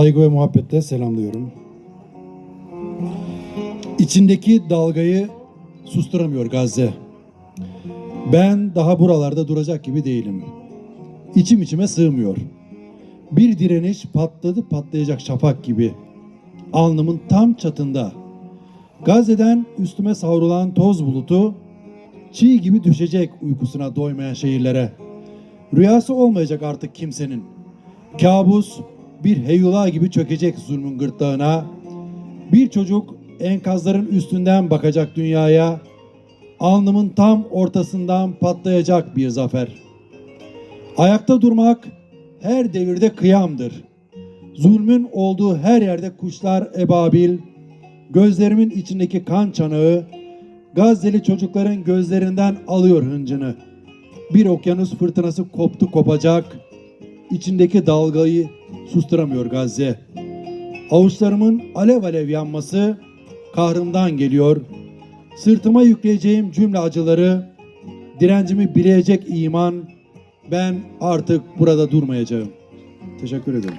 Saygı ve muhabbetle selamlıyorum. İçindeki dalgayı susturamıyor Gazze. Ben daha buralarda duracak gibi değilim. İçim içime sığmıyor. Bir direniş patladı patlayacak şafak gibi. Alnımın tam çatında. Gazze'den üstüme savrulan toz bulutu çiğ gibi düşecek uykusuna doymayan şehirlere. Rüyası olmayacak artık kimsenin. Kabus bir heyula gibi çökecek zulmün gırtlağına. Bir çocuk enkazların üstünden bakacak dünyaya. Alnımın tam ortasından patlayacak bir zafer. Ayakta durmak her devirde kıyamdır. Zulmün olduğu her yerde kuşlar ebabil, gözlerimin içindeki kan çanağı, Gazze'li çocukların gözlerinden alıyor hıncını. Bir okyanus fırtınası koptu kopacak, içindeki dalgayı susturamıyor Gazze. Avuçlarımın alev alev yanması kahrımdan geliyor. Sırtıma yükleyeceğim cümle acıları, direncimi bileyecek iman, ben artık burada durmayacağım. Teşekkür ederim.